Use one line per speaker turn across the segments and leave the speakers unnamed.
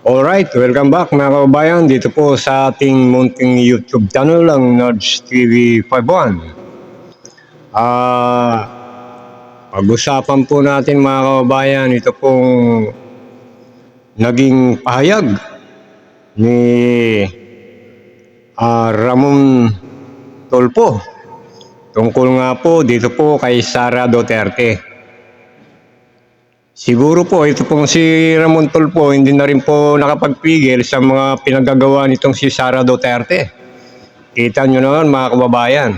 Alright, welcome back mga kababayan dito po sa ating munting YouTube channel ang Nerds TV 51. Ah, pag-usapan po natin mga kababayan ito pong naging pahayag ni ah, Ramon Tolpo tungkol nga po dito po kay Sara Duterte. Siguro po, ito pong si Ramon Tulpo, hindi na rin po nakapagpigil sa mga pinagagawa nitong si Sara Duterte. Kita nyo naman mga kababayan,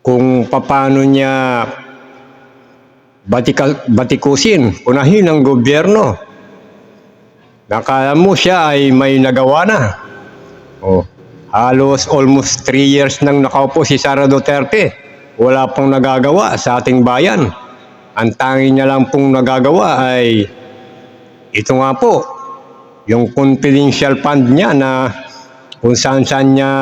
kung paano niya batika, batikusin, punahin ang gobyerno. Nakala mo siya ay may nagawa na. Oh, halos almost 3 years nang nakaupo si Sara Duterte. Wala pang nagagawa sa ating bayan. Ang tangi niya lang pong nagagawa ay ito nga po, yung confidential fund niya na kung saan saan niya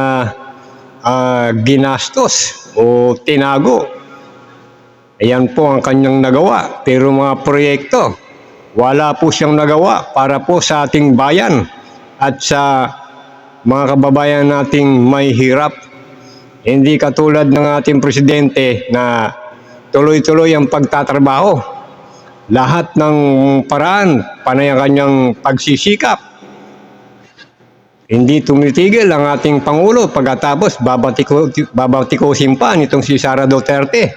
ah, ginastos o tinago. Ayan po ang kanyang nagawa. Pero mga proyekto, wala po siyang nagawa para po sa ating bayan at sa mga kababayan nating may hirap. Hindi katulad ng ating presidente na tuloy-tuloy ang pagtatrabaho. Lahat ng paraan, panay ang kanyang pagsisikap. Hindi tumitigil ang ating Pangulo pagkatapos babatiko, babatikusin pa nitong si Sara Duterte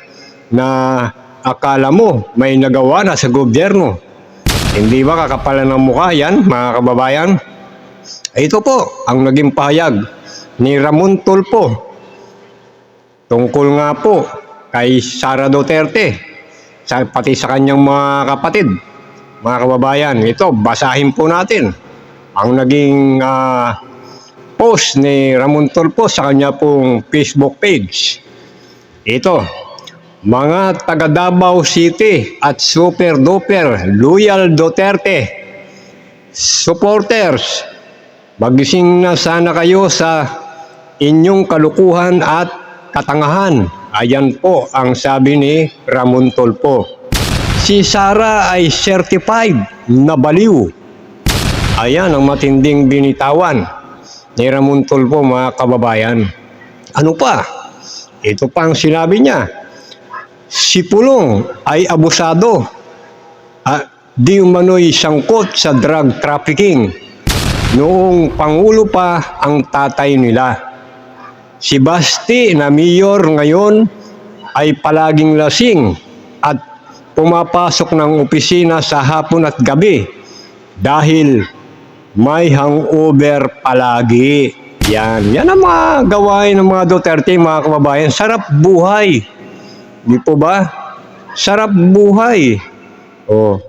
na akala mo may nagawa na sa gobyerno. Hindi ba kakapalan ng mukha yan, mga kababayan? Ito po ang naging pahayag ni Ramon Tulpo tungkol nga po kay Sara Duterte, sa, pati sa kanyang mga kapatid, mga kababayan. Ito, basahin po natin ang naging ah, post ni Ramon Tulpo sa kanya pong Facebook page. Ito, mga taga Davao City at super duper loyal Duterte supporters, magising na sana kayo sa inyong kalukuhan at katangahan. Ayan po ang sabi ni Ramon Tolpo. Si Sara ay certified na baliw. Ayan ang matinding binitawan ni Ramon Tolpo mga kababayan. Ano pa? Ito pa ang sinabi niya. Si Pulong ay abusado. Ah, di umano'y sangkot sa drug trafficking. Noong Pangulo pa ang tatay nila. Si Basti na mayor ngayon ay palaging lasing at pumapasok ng opisina sa hapon at gabi dahil may hangover palagi. Yan. Yan ang mga gawain ng mga Duterte, mga kababayan. Sarap buhay. Di po ba? Sarap buhay. Oh.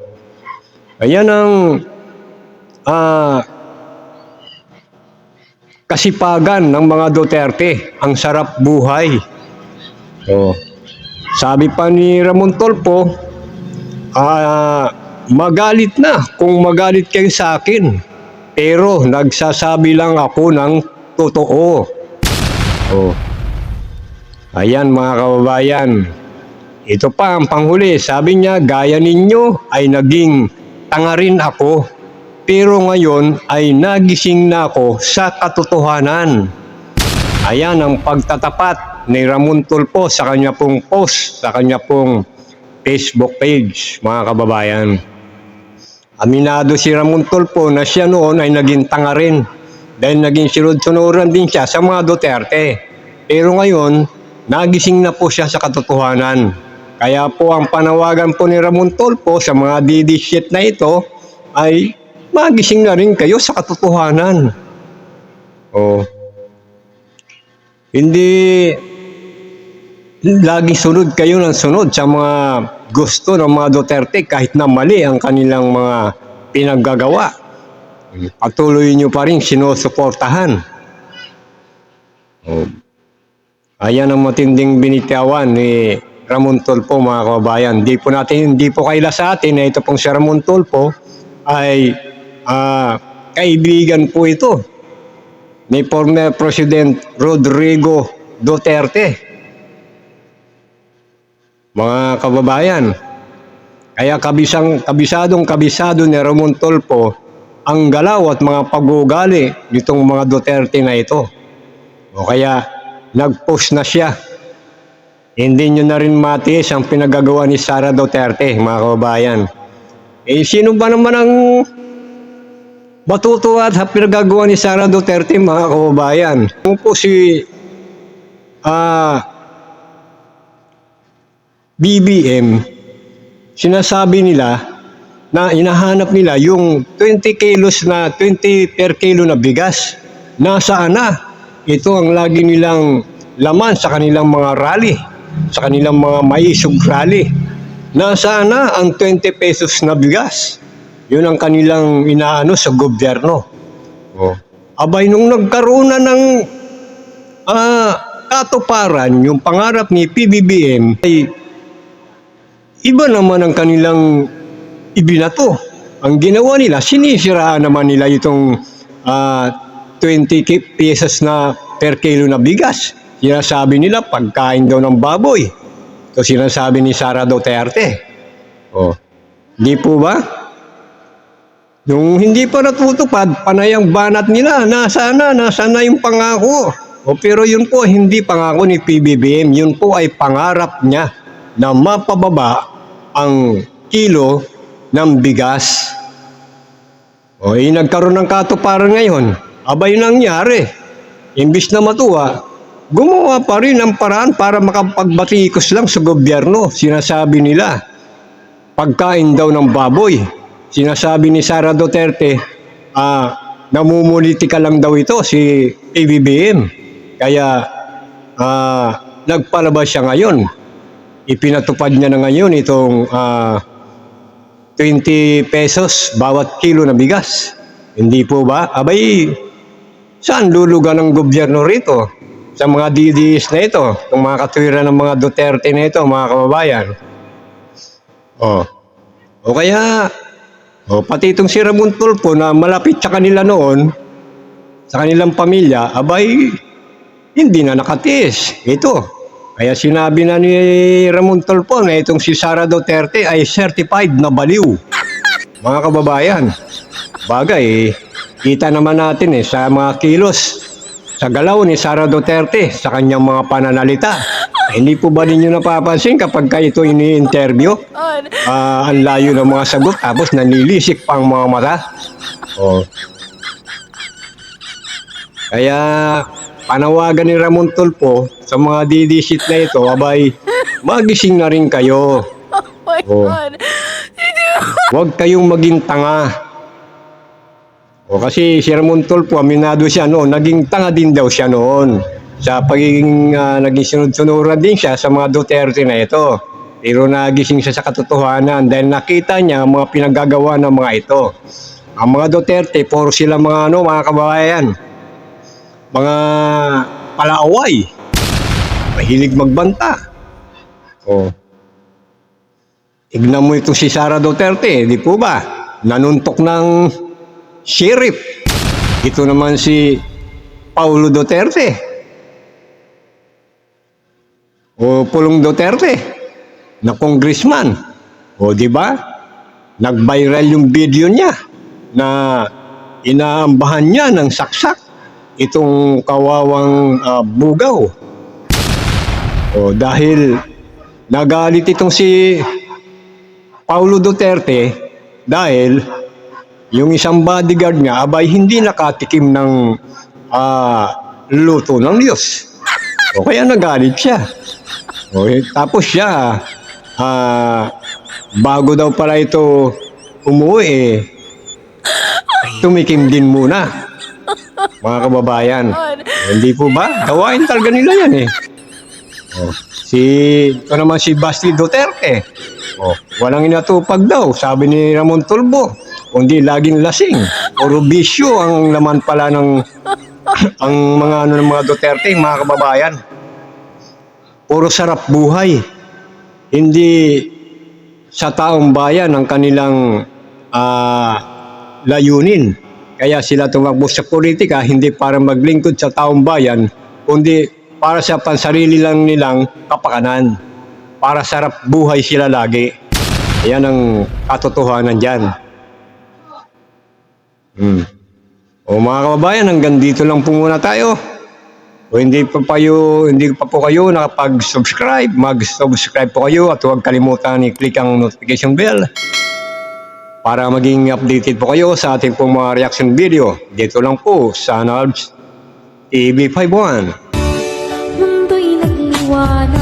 Ayan ang ah, kasipagan ng mga Duterte. Ang sarap buhay. Oh. Sabi pa ni Ramon Tolpo, ah, magalit na kung magalit kayo sa akin. Pero nagsasabi lang ako ng totoo. Oh. Ayan mga kababayan. Ito pa ang panghuli. Sabi niya, gaya ninyo ay naging tanga rin ako. Pero ngayon ay nagising na ako sa katotohanan. Ayan ang pagtatapat ni Ramon Tulpo sa kanya pong post, sa kanya pong Facebook page, mga kababayan. Aminado si Ramon Tulpo na siya noon ay naging tanga rin dahil naging sunod-sunuran din siya sa mga Duterte. Pero ngayon, nagising na po siya sa katotohanan. Kaya po ang panawagan po ni Ramon Tulpo sa mga DD shit na ito ay magising na rin kayo sa katotohanan. Oh. Hindi lagi sunod kayo ng sunod sa mga gusto ng mga Duterte kahit na mali ang kanilang mga pinaggagawa. Patuloy nyo pa rin sinusuportahan. Oh. Ayan ang matinding binitawan ni Ramon Tulpo mga kababayan. Hindi po natin, hindi po kaila sa atin na ito pong si Ramon Tulpo ay ah, kaibigan po ito ni former President Rodrigo Duterte. Mga kababayan, kaya kabisang, kabisadong kabisado ni Ramon Tulpo ang galaw at mga pagugali nitong mga Duterte na ito. O kaya nag-post na siya. Hindi nyo na rin matiis ang pinagagawa ni Sara Duterte, mga kababayan. Eh, sino ba naman ang matutuwa sa pinagagawa ni Sara Duterte, mga kababayan? Kung po si ah BBM, sinasabi nila na inahanap nila yung 20 kilos na 20 per kilo na bigas. Nasaan na? Ito ang lagi nilang laman sa kanilang mga rally, sa kanilang mga maisog rally. Nasaan na ang 20 pesos na bigas? Yun ang kanilang inaano sa gobyerno. Oh. Abay, nung nagkaroon na ng ah, katuparan, yung pangarap ni PBBM ay iba naman ang kanilang ibinato. Ang ginawa nila, sinisiraan naman nila itong ah, 20 ki- pesos na per kilo na bigas. Sinasabi nila, pagkain daw ng baboy. Ito sinasabi ni Sara Duterte. Oh. Di po ba? Nung hindi pa natutupad, panay ang banat nila. Nasa na, nasa na yung pangako. O pero yun po, hindi pangako ni PBBM. Yun po ay pangarap niya na mapababa ang kilo ng bigas. O eh, nagkaroon ng katuparan ngayon. Abay nangyari. Imbis na matuwa, gumawa pa rin ng paraan para makapagbatikos lang sa gobyerno. Sinasabi nila, pagkain daw ng baboy. Sinasabi ni Sara Duterte, ah, namumulitika lang daw ito si ABBM. Kaya ah, nagpalabas siya ngayon. Ipinatupad niya na ngayon itong ah, 20 pesos bawat kilo na bigas. Hindi po ba? Abay, saan lulugan ng gobyerno rito? Sa mga DDS na ito, ng mga katwiran ng mga Duterte na ito, mga kababayan. Oh. O kaya, o pati itong si Ramon Tulfo na malapit sa kanila noon, sa kanilang pamilya, abay, hindi na nakatiis. Ito. Kaya sinabi na ni Ramon Tulfo na itong si Sara Duterte ay certified na baliw. Mga kababayan, bagay, kita naman natin eh sa mga kilos, sa galaw ni Sara Duterte, sa kanyang mga pananalita. Hindi po ba ninyo napapansin kapag ka ito ini-interview? Ah, ang layo ng mga sagot tapos nanilisik pa ang mga mata. Oh. Kaya panawagan ni Ramon Tulfo sa mga didisit na ito, abay, magising na rin kayo.
Oh my
Oh.
God.
Huwag kayong maging tanga. O kasi si Ramon Tulfo, aminado siya noon, naging tanga din daw siya noon. Sa pagiging ah, naging sunod-sunuran din siya sa mga Duterte na ito. Pero nagising siya sa katotohanan dahil nakita niya ang mga pinagagawa ng mga ito. Ang mga Duterte, puro sila mga ano, mga kababayan. Mga palaaway. Mahilig magbanta. Oh. Tignan mo itong si Sara Duterte, di po ba? Nanuntok ng sheriff. Ito naman si Paulo Duterte. O Pulong Duterte na congressman. O di ba? Nag-viral yung video niya na inaambahan niya ng saksak itong kawawang ah, bugaw. O dahil nagalit itong si Paulo Duterte dahil yung isang bodyguard niya abay hindi nakatikim ng ah, luto ng Diyos. O kaya nagalit siya. O, tapos siya, ah, bago daw pala ito umuwi eh, tumikim din muna. Mga kababayan. Hindi po ba? Gawain talaga nila yan eh. Oh, si, ito naman si Basti Duterte. Oh, walang inatupag daw, sabi ni Ramon Tulbo. Kundi laging lasing. Puro bisyo ang laman pala ng ang mga ano ng mga Duterte, mga kababayan. Puro sarap buhay. Hindi sa taong bayan ang kanilang ah, layunin. Kaya sila tumakbo sa politika hindi para maglingkod sa taong bayan, kundi para sa pansarili lang nilang kapakanan. Para sarap buhay sila lagi. Yan ang katotohanan dyan. Hmm. O mga kababayan, hanggang dito lang po muna tayo. O hindi pa kayo, hindi pa po kayo nakapag-subscribe, mag-subscribe po kayo at huwag kalimutan i-click ang notification bell para maging updated po kayo sa ating pong mga reaction video. Dito lang po sa Narbs TV51.
Mundo'y nagliwanag ng